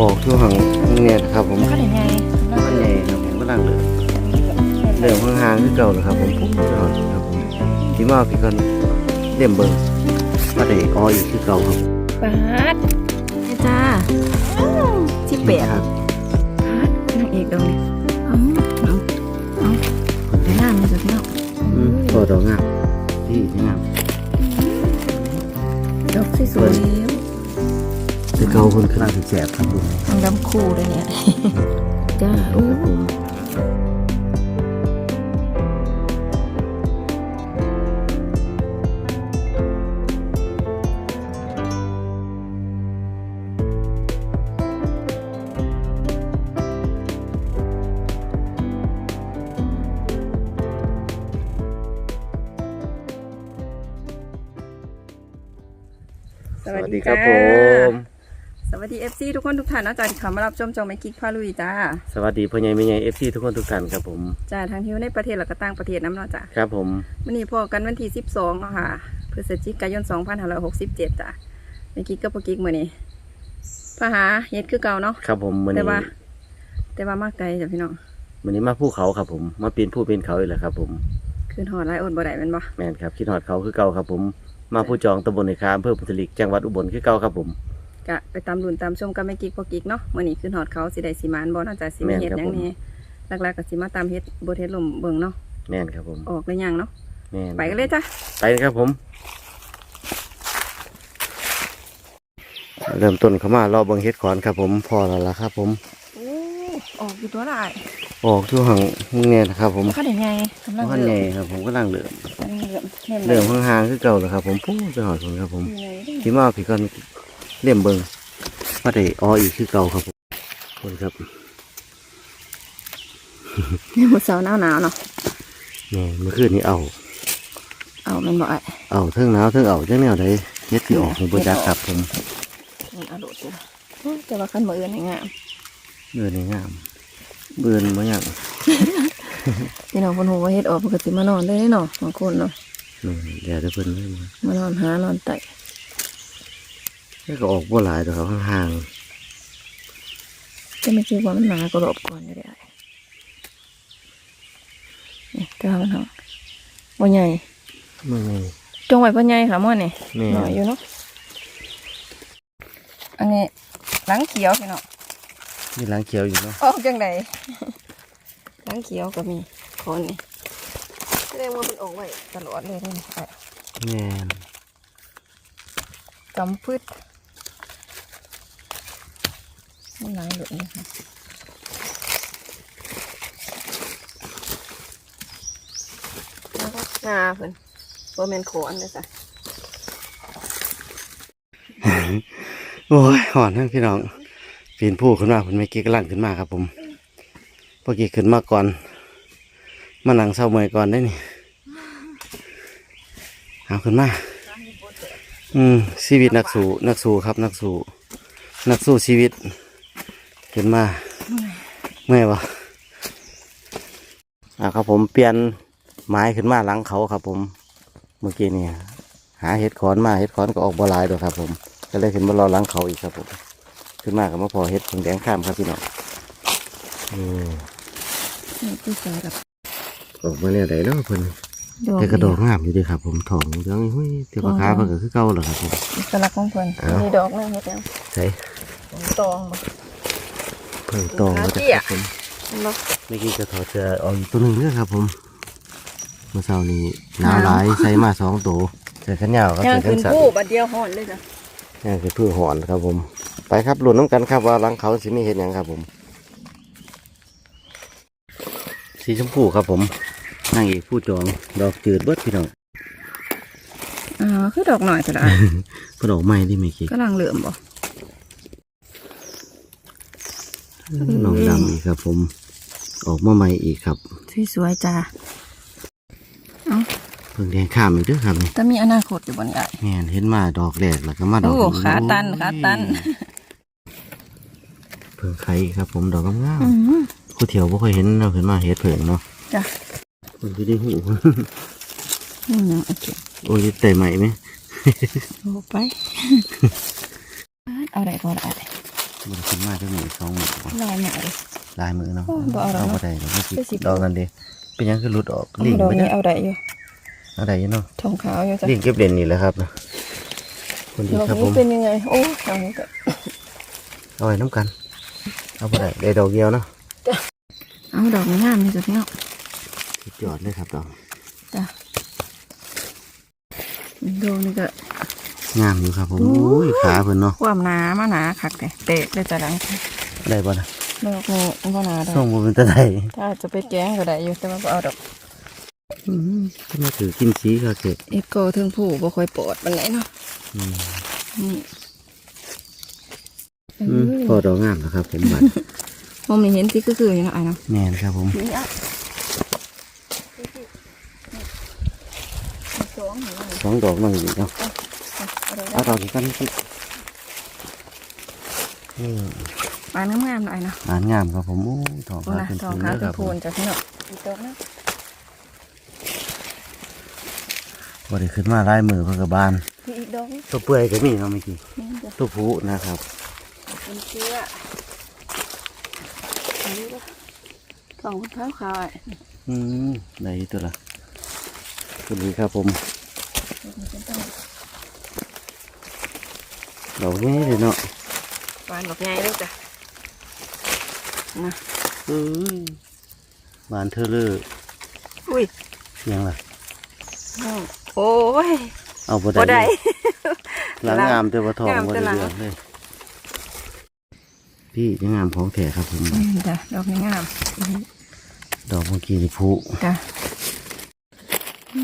ออกช่วงหังเนี่ยนะครับผมก็ได้ไงมันใหญ่ครับผมกำลังเดือดเริ่มห่างๆคือเก่าแล้วครับผมปุ๊บไปหอดครับผมที่มาพี่กันเลี่ยมเบิ่งมาได้อออีกคือเก่าครับปาดนี่จ้าที่แปดครับปาดนางเอกดอกนี่เอาเอาเอาไปน้ำเลยจ้ะพี่น้องอืมพอดอกงามที่งามดอกสวย คือเกาคนขนาดแสบครับผมๆทางดำคู่เลยเนี่ยจ้าอู้สวัสดีครับผม วัสดีเอฟซีทุกคนทุกท่านนะจ๊ะที่เข้ามารับชมจองไม่กิ๊กพาลุยจ้าสวัสดีพ่อใหญ่แม่ใหญ่เอฟซีทุกคนทุกท่านครับผมจ้าทางที่อยู่ในประเทศแล้วก็ต่างประเทศน้ำเนาะจ้ะครับผมวันนี้พอกันวันที่12เนาะค่ะพฤศจิกายน2567จ้ะไม่กิ๊กกับพ่อกิ๊กมื้อนี้พาหาเฮ็ดคือเก่าเนาะครับผมวันแต่นี้ว่า แต่ว่ามากไกลจ้ะพี่น้องวันนี้มาภูเขาครับผมมาปีนผู้ปีนเขาอีกแล้วครับ ผมคืนหอดไรอดบ่ได้แม่นบ่แม่นครับคิดฮอดเขาคือเก่าครับผมมาผู้จองตำบลในคามอำเภอปุตลิกจังหวัดอุบลคือเก่าครับผม กะไปตามรุ่นตามชมกับแม่กิ๊กพ่อกิ๊กเนาะมื้อนี้คืนหอดเขาสิได้สิมานบ่เนาะจ้ะสิมีเฮ็ดหยังแหนี่หลักๆก็สิมาตามเฮ็ดบ่เฮ็ดลมเบิ่งเนาะแม่นครับผมออกได้ยังเนาะแม่นไปกันเลยจ้ะไปครับผม เริ่มต้นเข้ามารอเบิ่งเฮ็ดขอนครับผมพอแล้วล่ะครับ ผมโอ้ออกอยู่ตัวได้ออกช่วงหังเนี่ยนะครับ ผมเขาได้ไงกำลังพันเริ่ใหญ่มครับผมกำลังเริ่มกำลังเริ่มเริ่มเริ่มห่างๆคือเก่าแล้วครับ ผมปุ๊บไปหอดผมครับผมอยู่ไหนเด้อที่มาพี่กัน เลี่ยมเบิ่งมาได้อออีกคือเก่าครับผมคนครับนี่มื้อเช้าหนาวๆเนาะแม่เมื่อคืนนี้เอา เอาแม่นบ่ไอ้เอาเทิงหนาวเทิงเอาจังแนวใดเฮ็ดที่ออกของบ่จักครับผมมันเอาโดดอยู่โอ้ยแต่ว่าคันมื้ออื่นให้งามเบื่อนี่งามเบื่อบ่หยังพี่น้องเพิ่นฮู้ว่าเฮ็ดออกปกติมานอนได้เนาะบางคนเนาะนี่เดี๋ยวจะเพิ่นเลยมามานอนหานอนไต่ แล้วก็ออกบ่หลายดอกครับห่างก็ไม่คิดว่ามันหนากระโดดก่อนอยู่ได้นี่แต่ว่ามันเนาะบ่ใหญ่ๆมันไงจงไว้บ่ใหญ่ค่ะม่อนนี่แม่หน่อยอยู่เนาะอันนี้หลังเขียวพี่น้องมีหลังเขียวอยู่เนาะออกจังไดหลังเขียวก็มีคนนี่แสดงว่ามันออกไว้ตลอดเลยเด้นี่ไอ้แม่นกำพืช มันหลายเหลือนี่ค่ะแล้วก็งาเพิ่นบ่แม่นโขอันเด้อจ้ะโอ้ยหอนทั้งพี่น้องปีนผู้ขึ้นมาเพิ่นไม่กี้กำลังขึ้นมาครับผมเมื่อกี้ขึ้นมาก่อน มานั่งเศร้าเมื่อยก่อนได้นี่เอาขึ้นมาอืมชีวิตนักสู้นักสู้ครับนักสู้นักสู้ชีวิต ขึ้นมาเมื่อยวะอ่าครับผมเปลี่ยนไม้ขึ้นมาหลังเขาครับ ผมเมื่อกี้เนี่ยหาเห็ดขอนมาเห็ดขอนก็ออกบ่หลายดอกครับ ผมก็เลยขึ้นมารอหลังเขาอีกครับ ผม ขึ้นมากับมาพอเห็ดผงแดงข้ามครับพี่น้องอืมนี่คือสายกับออกมาเนี่ยไหนเนาะเพิ่นดอกแต่กระโดดงามอยู่ดีครับ ผมทองเรื่องหุ้ยเที่ยวขาเพิ่นก็คือเก่าเหรอครับผมเอกลักษณ์ของเพิ่นอ้าวมีดอกหนึงเฮ็ดแล้วใช่ตองบ่ เพิ่งตองมาจากครับผมเห็นบ่เมื่อกี้จะถอดเสื้อออกอีกตัวหนึ่งเนี่ยครับผมเมื่อเช้านี้หนาวหลายใส่มาสองตัวเสื้อกันยาวครับย่างเสื้อกัขึ้นนสั้นผู้บัดเดียวฮ้อนเลยจ้ะนี่คือพืชหอนครับผม ไปครับหลุนน้ำกันครับว่าหลังเขาสิมีเห็นยังครับผม สีชมพูครับผมนั่งอีกผู้จองดอกจืดเบิดพี่น้องอ่าคือดอกหน่อยก็ได้กระดอกไม้ที่ไม่คิดกำลังเหลื่อมบ่ น้องดำอีกครับผม ออกมาใหม่อีกครับสวยๆจ้าเพิ่งแดงข้ามอีกเด้วยครับนี่แต่มีอนาคตอยู่บนใหญ่แม่นเห็นมาดอกแรกแล้วก็มาดอกโอ้ที่ขาตันขาตันเพิ่งไข่ครับ ผมดอกงามอืมๆคู่เถียวบ่เคยเห็นเราเห็นมาเห็ดเผิงเนาะจ้ะเพิ่งที่ได้หูนี่ยังโอเคโอ้ยเตะใหม่ไหมโอ้ไปเอาได้ก็ได้ มันขึ้นมาจะมีสองหมื่นลายใหม่เลย ลายมือเนาะโอ้บ่เอาแล้วเอาเนาะบ่ได้เดี๋ยวไม่ติดไปสิ ดอกนั่นเดิเป็นหยังคือหลุดออกลิงดอกไปนี้นะเอาได้อยู่เอาได้อยังเนาะทองขาวอยู่จ้ะลิงเก็บเด่นนี่แหละครับนะคนดีดอกครับผนี้ม เป็นยังไง โอ้ดอกนี้ก็ เอาไว้น้ำกัน เอาบ่ได้ได้ดอกเดียวเนาะเอาดอกนี้งามนี่จ้ะพี่น้องสุดยอดเลยครับดอกจ้ะดอกนี้ก็ งามอยู่ครับผมโอ้อุ้ยขาเพิ่นเนาะความหนามาหนาคักเลยเตะเลยจ้ะดังได้บ่นะดอกนี้ก็หนาได้ส่งบ่เป็นตะไดถ้าจะไปแกงก็ได้อยู่แต่ว่าบ่เอาดอกอืมก็มาถือกินสีค่ะเกะเอ็ดโกถึงผู้บ่ค่อยปวดปานไหนเนาะอืมนี่อืมพอดอกงามนะครับผมบัดมองนี่เห็นสิคือๆอยู่เนาะไอ้เนาะแม่นครับผมนี่อะสองหัวสองดอกนั่งอยู่เนาะอะไร เอาดอกนี้กันครับนี่ปลาน้ำงามหน่อยเนาะงานงามครับผมโอ้ทองโอ้ฟ้านะเป็นทองทุนขาวนะคเป็นรับผพูมนจ้ะพี่เนาะอีกดอกนะบริขึ้นมาลายมือเพื่อกบานพี่อีกดอกนี่ตัวเปื่อยก็มีเนาะเมื่อกี้นี่จ้ะตัวผู้นะครับเป็นเชื้ออันนี้ก็ทองขาวขาวๆอะอืมได้อยู่ตัวละตัวนี้ครับผม ดอกนี้เลยเนาะปลาดอกใหญ่เลยจ้ะนะเอ้ยบานเธอเลยอุ้ยยังล่ะโอ้ยเอาบ่บ่ได้ได้หลังงามแต่ว่าทองงามบ่แต่ได้หลังเรื่องเลยพี่ยังงามของแท้ครับผมอืมจ้ะดอกนี้งาม ดอกเมื่อกี้นี่ผู้จ้ะอื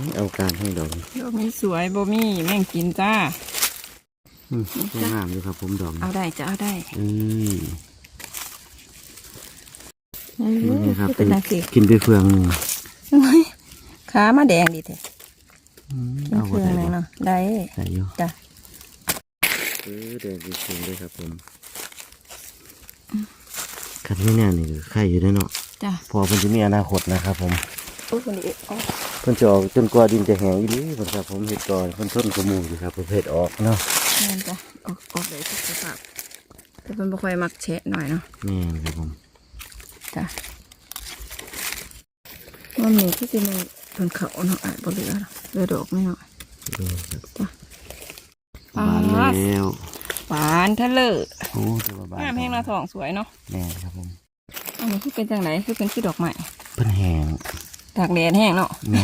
มเอาการให้ดอกนี้ดอกนี้สวยบ่มีแม่งกินจ้า อืมยังงามอยู่ครับ ผมดอกนี้เอาได้จะเอาได้เอ้ยเอนี่ครับอเป็นนาสิกินไปเฟืองหนึ่งขามาแดงดีแท้อืมเป็นเอาเคบ่รื่องได้เลยบ่เนาะได้ได้อยู่จ้ะเออแดงจริงๆเลยครับผมคันไม่แน่นี่คือไข่อยู่ได้เนาะจ้ะพอเพิ่นจะมีอนาคตนะครับ ผมโอ้ยคนนี้อ๋อเพิ่นจะออกจนกว่าดินจะแห้งอีหลีเพิ่นครับ ผมเฮ็ดก่อนเพิ่นทนกระหมูอยู่ครับประเภทออกเนาะ แม่นจ้ะออกออกเลยทุกสภาพแต่เป็นบ่ค่อยมักแฉะหน่อยเนาะแม่นครับผมจ้ะว่ามีที่สิมันเพิ่นเขาเนาะอาจบ่เหลือหรอกเหลือดอกไม่เนาะดูครับจ้ะบานแล้วหวานทะเลอโอ้แต่ว่าบานงามแห้งหน้าทองสวยเนาะแม่นครับผมอันนี้คือเป็นจังไหนคือเป็นคือดอกไม้เพิ่นแห้งตากแดดแห้งเนาะแม่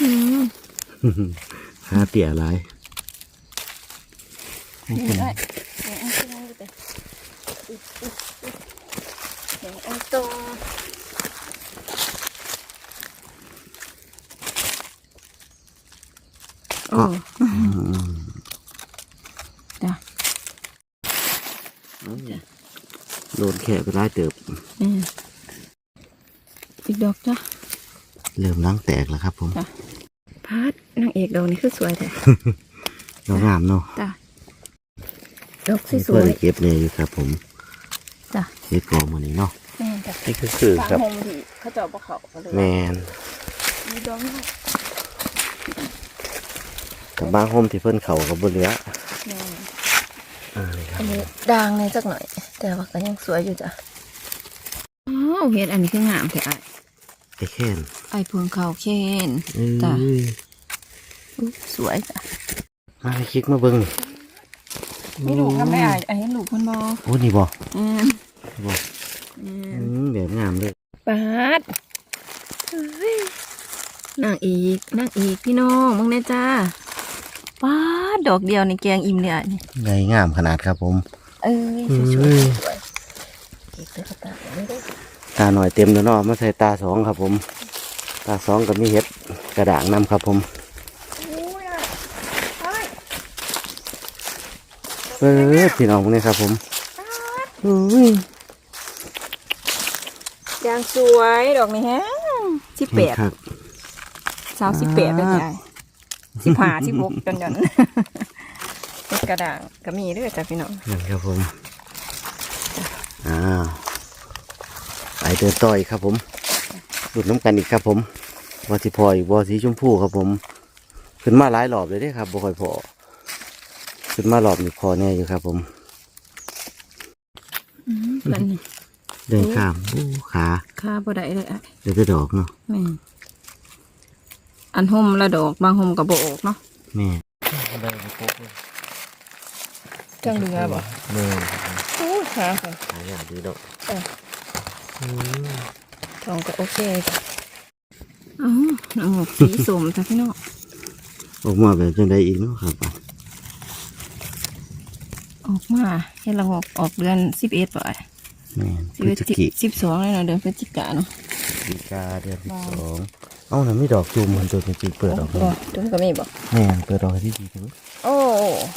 อืมหาเตี่ยหลาย อยู่ได้แดงอันตรงอยู่แต่อุ๊ยอุ๊ยอุ๊ยแดงอันตรงโอ้อืมจ้ะโดนแขะไปหลายเติบอืมอีกดอกจ้ะเริ่มล้างแตกแล้วครับผมจ้ะพาดนางเอกดอกนี้คือสวยแท้ดอกงามเนาะ จ้ะดอกสเพื่อวยได้เก็บเนี่ยอยู่ครับ ผมๆจ้ะเฮ็ดกองมันนี้เนาะแม่นจ้ะนี่คือคือฟางครับหงที่เขาเจาะบ่เขาก็เลยแมนมีดอกนี้กับบางโฮมที่เพิ่นเขากับบเหลือแม่นอ่านี่ครับอันนี้ด่างในอยสักหน่อย แต่ว่าก็ยังสวยอยู่จ้ะอ้าวเห็ดอันนี้คืองามแท้ไอ้ไอ้แค้นไอ้พวงเขาเคนเอ้ยจ้ะอุ๊ยสวยจ้ะมาให้คลิกมาเบิ่งนี่ ลูกทำได้ไอ้ไอ้เห็นลูกคนบอโอ้นี่บ่อืมบ่อือืมมแบบงามเลยปาดเฮ้ยนางอีกนางอีกพี่น้องมึงแน่จ้าปาดดอกเดียวในแกงอิ่มเลยอะนี่ไงงามขนาดครับผม เอ้ยสวยๆสเอ้วยยเก็บเลยตาไม่ได้ตาหน่อยเต็มแล้วเนาะมาใส่ตาสองครับผม ตาสองกับมีเห็ดกระด่างนำครับผม อุ้ยอะเฮ้ย เออพี่น้องพวกนี้ครับ ผมอุ้ยยางสวยดอกนี้ฮะสิบแปดครับสาวสิบแปดเลยยายสิบห้าสิบหกจนจนเป็นกระด่างก็มีด้วยจ้ะพี่น้องนั่นครับผมอ้าวไปเดินต่ออีกครับผมดูดน้ำกันอีกครับผมวอสิพออีกวอสีชมพูครับผม ขึ้นมาหลายรอบเลยเด้ครับบ่ค่อยพอ ขึ้นมารอบนี้พอแน่อยู่ครับ ผมเพิ่นนี่เดินข้ามโอ้ขาค่าบ่ได้เลยอะเดี๋ยวจะดอกเนาะแม่นอันห่มละดอกบางห่มก็บ่ออกเนาะแม่จังเรือบ่แม่โอ้ขาเพิ่นหาอย่างดีดอกเออทองก็โอเคจ้ะอ๋อน้ำหมกสีส้มจ้ะพี่น้องออกมาแบบจังไดอีกเนาะครับ อะออกมาเห็นละหกออกเดือนสิบเอ็ดป่ะแม่นพสิบฤเอ็ดศจิสิบสองเลยเนาะเดือนพฤศจิกาเนาะกาเดือนสิบสองเอ้าน่ะไม่ดอกจูมมันตัวจริงๆเปิดออกโอ้จุ้มก็มีบ่แม่นเปิดออกให้ที่ดีถึงโอ้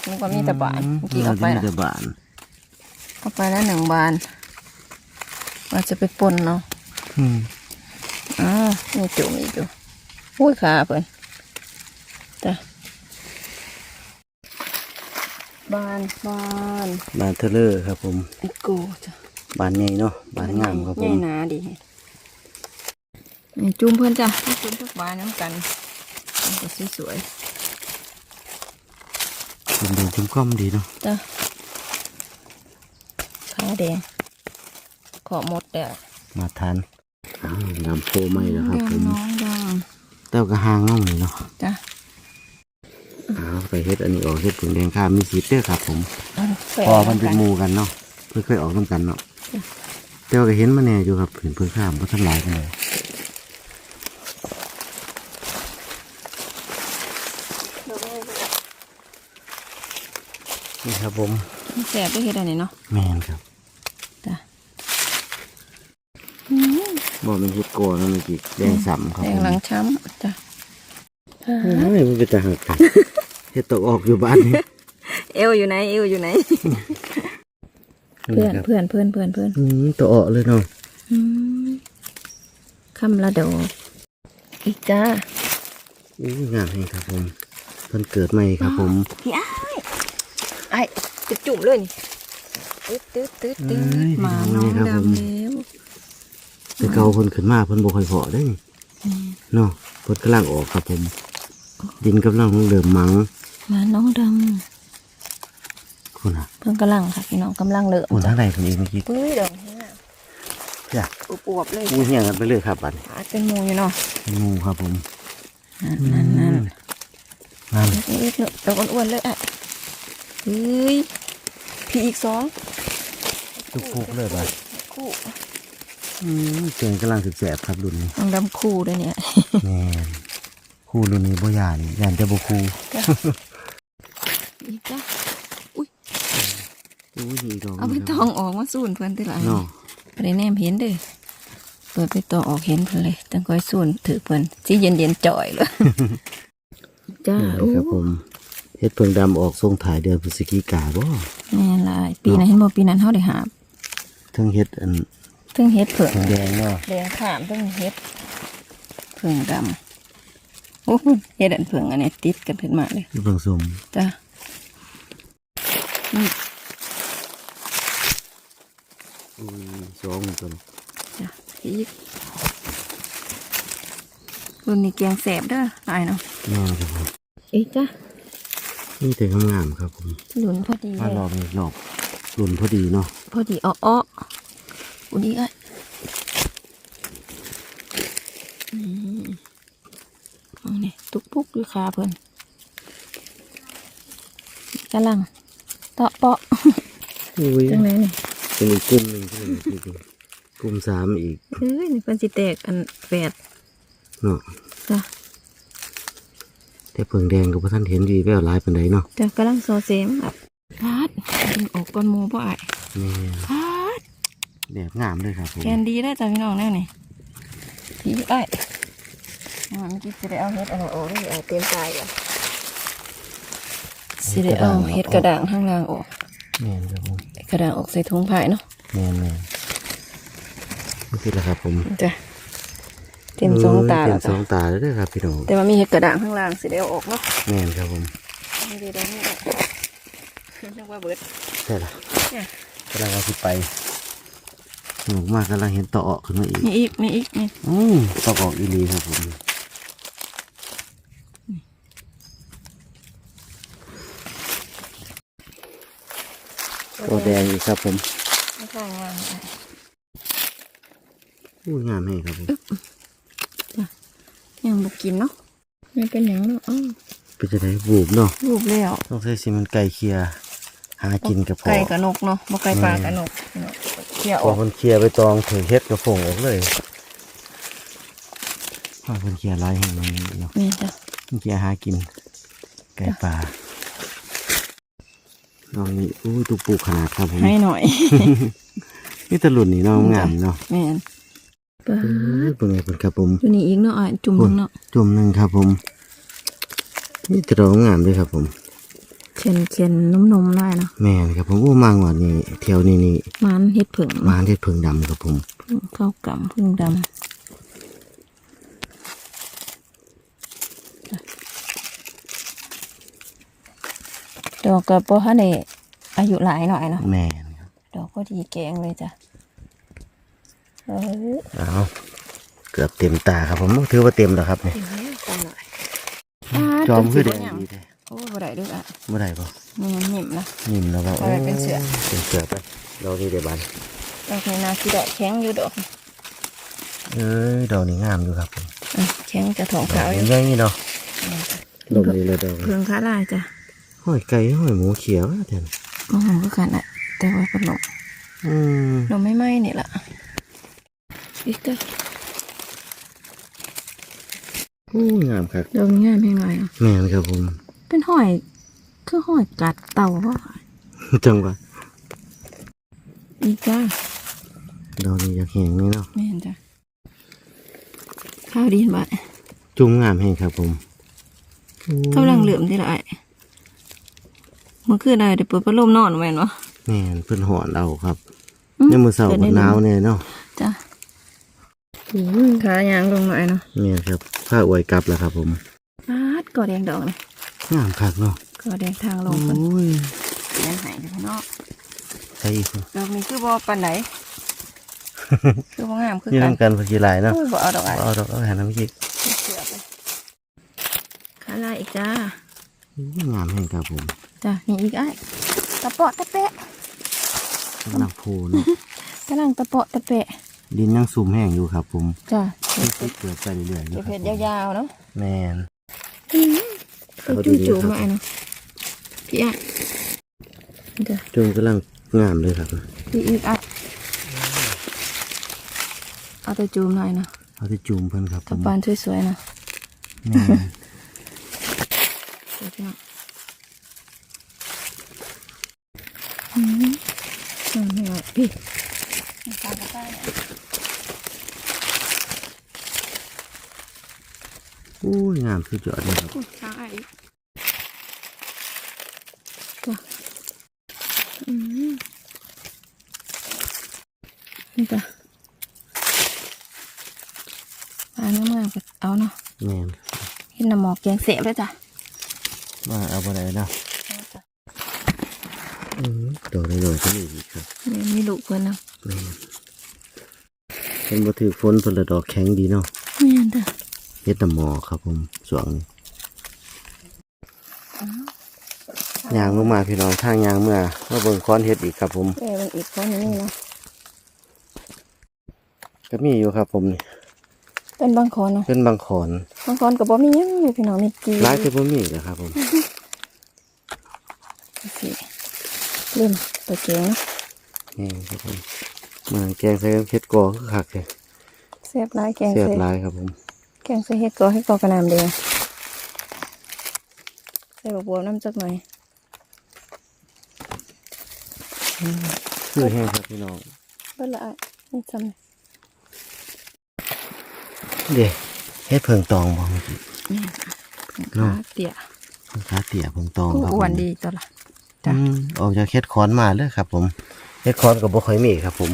มันก็มีแต่บานเมื่อกี้เอาไปมีละแต่บานเอาไปแล้วหนึ่งบานว่าจะไปปนเนาะอืมอ้าวมีจุ่มอีกอยู่อุ้ยขาเพิ่นจ้ะ บานบานบานเทเลอร์ครับผมอีกโก้จ้ะบานใหญ่เนาะบานงามครับผใหญ่มหนาดีนี่จุ่มเพื่อนจ้ะให้จุ่มทุกบานน้ำกันมันจะสวยเป็นเดินจุ่มก้อมดีเนาะๆจ้ะขาแดงขอหมดเด้อมาทานอ้าวน้ำโพไหมแล้วครับผมน้องดังเต้ากระหางน้องนี่เนาะจ้ะ อ้าวไปเฮ็ดอันนี้ออกเฮ็ดผงแดงข้ามมีสีเด้อครับผมเอาไปพอเอามันเป็นกัหมูกันเนาะเพื่อเคยออกน้ำกันเนาะจ้ะแต่ว่าก็เห็นมาแน่อยู่ครับเห็นเพื่อข้ามเพราะท่านหลายกันเลยนี่ครับผมแสบได้เฮ็ดอันนี้เนาะแมนครับจ้ะบอกเป็นเฮ็ดโกนะเมื่อกี้แดงสัมครับแดผงมหลังช้ำจ้ะเฮ้ยมันเป็นตาหักกัน เฮ็ดตกออกอยู่บ้านนี่เอวอยู่ไหนเอวอยู่ไหน เพื่อนครับเพื่อนเพื่อนเพื่อนเพื่อนอืมตัวออกเลยเนาะอืมคำละดอกอีกจ้าอู้งามให้ครับผมเพิ่นเกิดใหม่ครับผมพี่ไอ้ายไอ้ายจะจุ่มเลยนี่ตึ๊ดตึ๊ดตึ๊ดตึ๊ดเอ้ยหมาน้องครับผมดำแล้วแต่เก่าเพิ่นขึ้นมาเพิ่นบ่ค่อยเพาะได้นี่เนาะเพิ่นกำลังออกครับผม ดินกำลังเริ่มมังห มาน้องดคุณอะำเพิ่งกำลังค่ะพี่น้องกำลังเลิกอุ่นทางใดคนเองเมื่อกี้ปุ้ยดอกนี้จ้ะอวบๆเลยอู้เหี่ยงกันไปเลยครับบัดนี้ขาเป็นหมูอยู่เนาะเป็นงูครับผมนั่นนั่นนั่นนั่นเล็กๆเนอะดอกอ้วนๆเลยอะเฮ้ยพี่อีกสองทุกฟุกเลยบัดคู่อืมเสียงกำลังสิแสบครับรุ่นนี้น้องดำคู่ด้วยเนี่ยแม่นคู่รุ่นนี้บ่ยานยานแต่บ่คู่ อีกจ้ะ อู้ นี่ดอกเอาไปนี่ตคอรับงออกมาสูนเพื่อนที่หลังเนาะไปได้แนมเห็นเด้อเปิดไปตองออกเห็นเพื่อนเลยตั้งก้อยสูนถือเพื่อนสีเย็นเย็นๆจ่อยเลยจ้านี่ครับผมเฮ็ดเพิ่งดำออกทรงถ่ายเดือนพฤศจิกาบ่แม่ลายปีนั้นเห็นบ่ปีนั้นเขาได้หาบเทั้งเฮ็ดอันทั้งเฮ็ดเผือกแดงเนาะแดงขามทั้งเฮ็ดเผือกดำโอ้โหเฮ็ดอันเผือกอันนี้ติดกันขึ้นมาเลยอยู่เพิ่งสมจ้านี่อืม สองตัวนี้จ้ะอีกรุ่นนี้เกียงแสบเด้อตายเนาะแม่นครับผมอีกจ้ะนี่แต่งามๆครับผมหลุนพอดีมารเลอยบนี้รอบรุ่นพอดีเนาะพอดีอ้ออ้ออุ่นอีกอะอืมเอานี่ตุกปุกอยู่ขาเพิ่นกำลังเตาะเปาะอุ้ยจังเลยนี่ เป็นอีกกลุ่มหนึ่งที่เป็นอีกกลุ่มสามอีกเฮ้ยนี่เพิ่นสิแตกอันแฝดเนาะจ้ะแต่เพิงแดงก็บ่ทันเห็นดีแววหลายปานใดเนาะจ้ะกำลังโซเซมแบบพาดดึงออกก้อนหมูบ่อ้ายแม่นพาดแบบงามเลยครับผมแกนดีได้จ้ะพี่น้องแน่นี่พี่ไอ้เมื่อกี้สิได้เอาเฮ็ดอะไรออกนี่เอาเต็มใจอะสิได้เอาเฮ็ดกระด่างข้างล่างออกแม่นครับผม กระด่างออกใส่ถุงผ้าเนาะแม่นแม่นนี่คือแล้วครับผมจ้ะเต็มสองตาเต็แล้มวสจ้ะองตาแล้วเด้อครับพี่น้องแต่ว่ามีเฮ็ดกระด่างข้างล่างสิได้เอาออกเนาะแม่นครับผมไม่ได้ได้ไม่ได้นึกว่าเบิด ใช่ละเนี่ย กำลังเอาสิไปหนูมากกำลังเห็นต่อออกขึ้นมาอีกมีอีกมีอีกนี่ อืมต่อออกอีหลีครับผม แดงอีกครับผมไม่ค่อยงามอะอู้งามแห้งครับผมยังบุกกินเนาะไม่เป็นหยังเนาะอ้าวเป็นจะได้บูบเนาะรูปแล้วต้องใช้สิมันไก่เคลียร์หากินกับพอไก่กับนกเนาะบ่ไก่ปลากับนกเนาะเขี่ยพอออกคนเคลียร์ไปตองถึงเฮ็ดกระฟงออกเลยพอคนเคลียร์หลายแห่งมันเนาะนี่จ้ะคนเคลียร์หากินไก่ป่า ลองนี่อู้ตุกปูขนาดครับผมให้หน่อยนี่ตะหลุนนี่เนาะงามเนาะแม่นปลาเออเป็นไงเป็นครับผมตัวนี้อีกเนาะอะจุ่มหนึงเนาะจุ่มหนึ่งครับผมนี่ตะดองงามด้วยครับผมเข็นเข็นนุ่มๆได้เนาะแม่นครับผมโอ้มางวดนี่เที่ยวนี่นี่มันเฮ็ดผึ่งมาเฮ็ดเพิงดำครับผมผึ่งเข้ากำผึ่งดำ ดอกกับบ่ทันได้อายุหลายหน่อยเนาะแม่นครับดอกก็ดีแกงเลยจ้ะเออเอาเกือบเต็มตาครับผมถือว่าเต็มแล้วครับเนี่ยเดี๋ยวนี้ก่อนหน่อยจอมคือแดเด็งดีแท้โอ้บ่ได้ด้วยอะเมื่อไหร่ปะนี่มันหนิ่มนะนิ่มแล้วก็เอาไว้เป็นเสือเป็นเสือไปดอกนี้เดี๋ยวบานดอกนี้นาสิดอกแข็งอยู่ดอกเอ้ยดอกนี้งามอยู่ครับผมอะแข็งจะถองดอขากวอยู่นี้ใหญ่นี่เนาะดอกนี้เลยดอกนี้เพิ่งขาลายจ้ะ ห้อยไก่ห้อยหมูเขียวอะเถอะมองก็กันอะ แต่ว่าเป็นหนมอืมหนมไม่ไหม้นี่ล่ะอีกก็โอ้งามครับดอกนี้ง่ายเพียงไรอะแม่นครับผม เป็นห้อยคือห้อยกัดเต่าว่าจังหวะอีกจ้าดอกนี้อยากแห้งนี่เนาะไม่เห็นจ้ะข้าวดีเห็นบ่ะจุ่มงามแห้งครับผมโอ้กำลังเหลื่อมที่ละไอ้เมื่อคืนได้เดี๋ยวเปิดพัดลมนอนแม่นวะแม่นเพิ่นหอนเอาครับอืมเนี่ยามมือเสาร์เกิดมัได้นดีหนาวเนี่ยเนาะจ้ะอืมขายางลงหน่อยเนาะเนี่ยครับผ้าอวยกลับแล้วครับ ผมปาดกอแดงดอกนะงามคักเนาะกอแดงทางลโอ้งคนยเขียนใหายเนาะใช่อีกดอกนี้คือบ่ปันไหนคือบ่งามคือนี่กันทำกันพอกี่หลายเนาะโอ้ยบ่เอาดอกไอ้เอาดอกเอาแหนน้ำพริกเสือไปขาลายอีกจ้างามแห้งครับผม จ้ะนี่อีกไอ้ตะเปาะตะแปะกำลังโพเนาะกำลังตะเปาะตะแปะ ดินยังซุ่มแห้งอยู่ครับผมจ้ะที่เกิดไปเรื่อยๆอเก็ยู่บครัเห็บดยาวๆเนาะแมนก็จู่จู่ๆมาไอ้เนาะพี่อะจ้ะจนกำลังงามเลยครับพี่อีกอะเอาไปจูมหน่อยเนาะเขาจะจูมเพิ่นครับผกับมปานสวยๆเนาะแม่น สวยจังอืมสวยมาก พี่ตาก็ได้เนี่ยโอ้ยงามสุดยอดเลยครับอุ้ยช้างไอ้จ้ะอืมนี่จ้ะปลาเนื้อเมืองก็เอาเนาะแม่นเห็นน้ำหมอกแกงเสียบเลยจ้ะมาเอาไปไหนเนาะเอาจ้ะอืม ดอกน้อยๆก็มีอีกครับนี่มีลูกเพื่อนเนาะแม่นเป็นบ่ถือฝนเพิ่นละดอกแข็งดีเนาะแม่นจ้ะเฮ็ดน้ำหมอครับผมสวงนี้ยางลงมาพี่น้องทางยางเมื่อมาเบิ่งค้อนเฮ็ดอีกครับผมแกมันอีกคนนี้เนาะก็มีอยู่ครับผมนี่เป็นบางคนเนาะเป็นบางขอนบางคนก็บ่มีหยังอยู่พี่น้องมีกีร้ายคือบ่มีอีกแล้วครับผม สิลืมตัวเก่งนี่ครับผมมาแกงใส่เฮ็ดกอคือคักเลยเสียบหลายแกงเสียบใส่หลายครับผม แกงใส่เฮ็ดก็ให้ก็กระนำเดียวใส่บัวน้ำจักหน่อยคือแห้งครับพี่น้องเบิ่ละอะนี่ซ้ำเด้เฮ็ดเพิงตองบ่เมื่อกี้นี่เนาะขาเตี่ยขาเตี่ยเพิงตองผู้ครับอ้ผวนมดีตัวละ จ้ะอืมออกจากเฮ็ดคอนมาเลยครับ ผมเฮ็ดคอนก็บ่ค่อยมีครับ ผม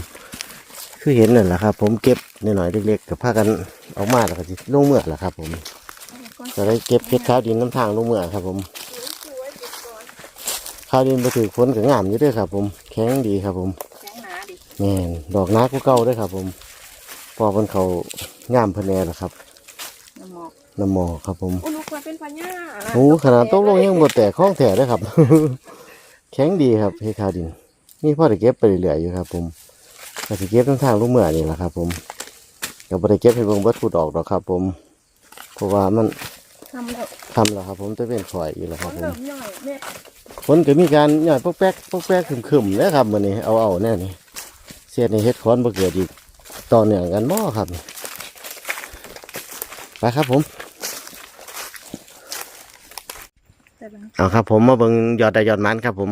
คือเห็นนั่นแหละครับ ผมเก็บหน่อยๆเล็กๆก็พากันออกมาแล้วก็สิลงเมือกแหละครับ ผมจะได้เก็บเฮ็ดข้าวดินน้ำทางลงเมือกครับ ผมข้าวดินบ่ถือฝนก็งามอยู่เด้อครับ ผมแข็งดีครับ ผมแข็งหนาดิแม่นดอกนากูเก่าเด้วยครับ ผมพอเพิ่นเขางามเพิ่นแน่ละครับน้ำหมอกน้ำหมอกครับผมอุลุกว่าเป็นพญาโอ้ขนาดตกลงยังบ่แตกข้องแถได้ครับ แข็งดีครับเฮ็ดข้าวดิน นี่พ่อได้เก็บไปเรื่อยๆอยู่ครับ ผมก็สิเก็บทั้งทางลูกเมื่อนี่แหละครับ ผมก็บ่ได้เก็บให้เบิ่งเบิดผู้ดอกดอกครับ ผมเพราะว่ามันทำแล้วทำแล้วครับ ผมจะเป็นข่อยอีกแล้วครับผมเริ่มย่อยแม่ฝนก็มีการหย่อยปอกแป๊กปอกแป๊กขึ้มๆแล้วครับมื้อนี้เอาเอาแน่นี่เสียดนี่เฮ็ดคอนบ่เกิดอีกต่อเนื่องกันบ่ครับไปครับผม แต่บาง เอาครับ ผมมาเบิ่งยอดได้ยอดมันครับ ผม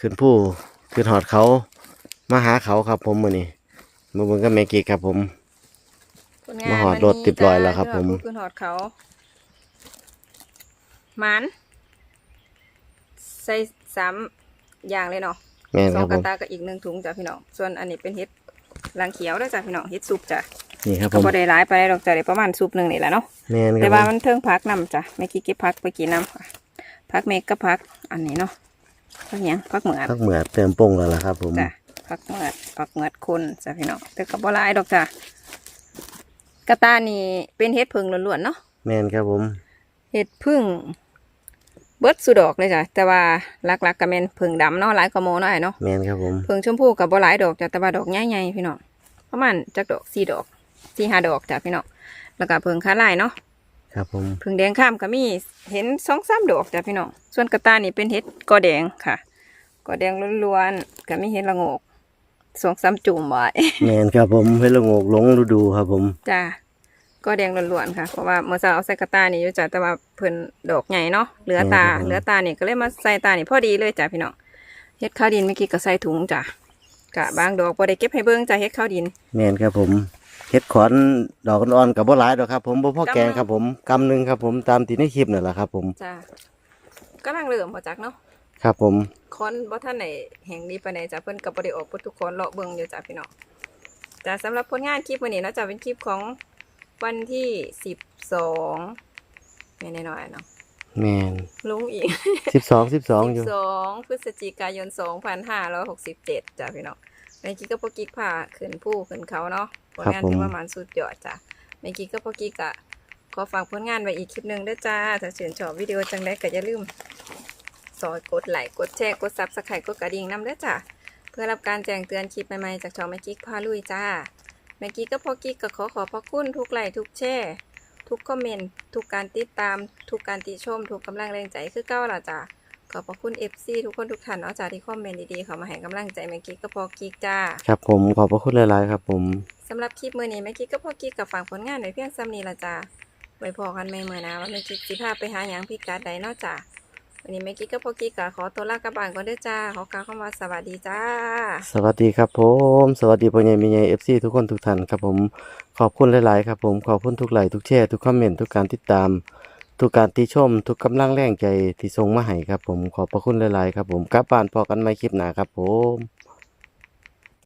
ขึ้นผู้ขึ้นหอดเขามาหาเขาครับ ผมมื้อนี้มาเบิ่งกับแม่กิ๊กครับ ผมผลมาหอดรถติดรอยแล้วครับ ผมขึ้นหอดเขาหมันใส่สามอย่างเลยเนาะแม่นสคอรังบกผระมตากับอีกหนึ่งถุงจ้ะพี่น้องส่วนอันนี้เป็นเห็ดลางเขียวด้วยจ้ะพี่น้องเห็ดซุปจ้ะนี่ครับผก็มบ่ได้หลายไปดอกจ้ะได้ประมาณซุปหนึ่งนี่แหละเนาะแม่นคแต่รับว่าผมมันเทิงพักนำจ้ะไม่กี่เก็บพักไปกินน้ำค่ะ พักเมกก็พัก อันนี้เนาะพักหยังพักเหมือดพักเหมือดเติมโป่งแล้วล่ะครับ ผมจ้ะพักเหมือดพักเหมือดคนจ้ะพี่น้องแต่ก็บ่หลายดอกจ้ะกระตานี่เป็นเห็ดผึ่งล้วนๆเนาะแม่นครับผมเห็ดพึ่งเบิดสุดดอกเลยจ้ะแต่ว่าหลักๆก็แม่นพึ่งดำเนาะหลายกว่าโมหน่อยเนาะแม่นครับผมพึ่งชมพูกับบ่หลายดอกจ้ะแต่ว่าดอกใหญ่ๆพี่น้องประมาณจักดอกสี่ดอกสี่ห้าดอกจ้ะพี่น้องแล้วก็พึ่งขาลายเนาะ ครับผมพึ่งแดงข้ามก็มีเห็นสองสามดอกจ้ะพี่น้องส่วนกระตายนี่เป็นเห็ดกอแดงค่ะกอแดงล้วนๆก็มีเห็ดละโงกสองสามจุ่มไว้แม่นครับผมเฮ็ดละโงกหลงฤดูครับผมจ้าก็แดงล้วนๆค่ะเพราะว่าเมื่อเช้าเอาใส่กระตานี่อยู่จ้ะแต่ว่าเพิ่นดอกใหญ่เนาะเหลือตาเหลือตานี่ก็เลยมาใส่ตานี่พอดีเลยจ้ะพี่น้องเฮ็ดข้าวดินเมื่อกี้ก็ใส่ถุงจ้ะกะบางดอกบ่ได้เก็บให้เบิ่งจ้ะเฮ็ดข้าวดินแม่นครับผม เฮ็ดขอนดอกอ่อนๆกับบ่หลายดอกครับ ผมบ่พอแกงครับผมกำหนึงครับ ผมตามที่ในคลิปนั่นแหละครับ ผมจ้ะกำลังเริ่มบ่จักเนาะครับ ผมคอนบ่ทันได้แห่งดีปานใดจ้ะเพิ่นก็บ่ได้ออกเบิดทุกคนเลาะเบิ่งอยู่จ้ะพี่น้องจ้ะสำหรับผลงานคลิปมื้อนี้เนาะจ้ะเป็นคลิปของวันที่12แม่น้อยๆเนาะแม่นลงอีก12 12อยู่สองพฤศจิกายนสองพันห้าร้อยหกสิบเจ็ดจ้ะพี่น้องในกิ๊กก็พอกิ๊กผ่าขึ้นผู้ขึ้นเขาเนาะ ผลงานที่ประมาณสุดยอดจ้ะในกิ๊กก็พอกิ๊กะขอฝากผลงานไว้อีกคลิปหนึ่งด้วยจ้า ถ้าชื่นชอบวิดีโอจังได้ก็อย่าลืมซอยกดไลค์กดแชร์กดซับสไครต์กดกระดิ่งนำด้วยจ้ะ เพื่อรับการแจ้งเตือนคลิปใหม่ๆจากช่องแม่กิ๊กพาลุยจ้าแม่กิ๊กก็พอกิ๊กก็ขอขอบพระคุณทุกไลค์ทุกแชร์ทุกคอมเมนต์ทุกการติดตาม ทุกการติชม ทุกกำลังแรงใจคือเก้าล่ะจ้า ขอบพระคุณ FC ทุกคนทุกท่านเนาะจ้าที่คอมเมนต์ดีๆเขามาให้กำลังใจแม่กิ๊กก็พอกิ๊กจ้าครับผมขอบพระคุณหลายๆครับผมสำหรับคลิปมือนี้แม่กิ๊กก็พอกิ๊กกับฝากผลงานไว้เพียงซ้ำนี้ละจ้าไว้พอกันใหม่เมื่อหนะว่าแม่กิ๊กสิพาไปหาหยังพิกัดใดเนาะจ้าวันนี้แม่กิ๊กก็พอกิ๊กก็ขอตัวลากลับบ้านก่อนเด้อจ้าขอกล่าวคำว่าสวัสดีจ้า สวัสดีครับผม สวัสดีพ่อใหญ่แม่ใหญ่ FC ทุกคนทุกท่านครับผมขอบคุณหลายๆครับผมขอบคุณทุกไลค์ทุกแชร์ทุกคอมเมนต์ทุกการติดตาม ทุกการติชมทุกกำลังแรงใจที่ส่งมาให้ครับผมขอบพระคุณหลายๆครับผมกลับบ้านพอกันใหม่คลิปหน้าครับผม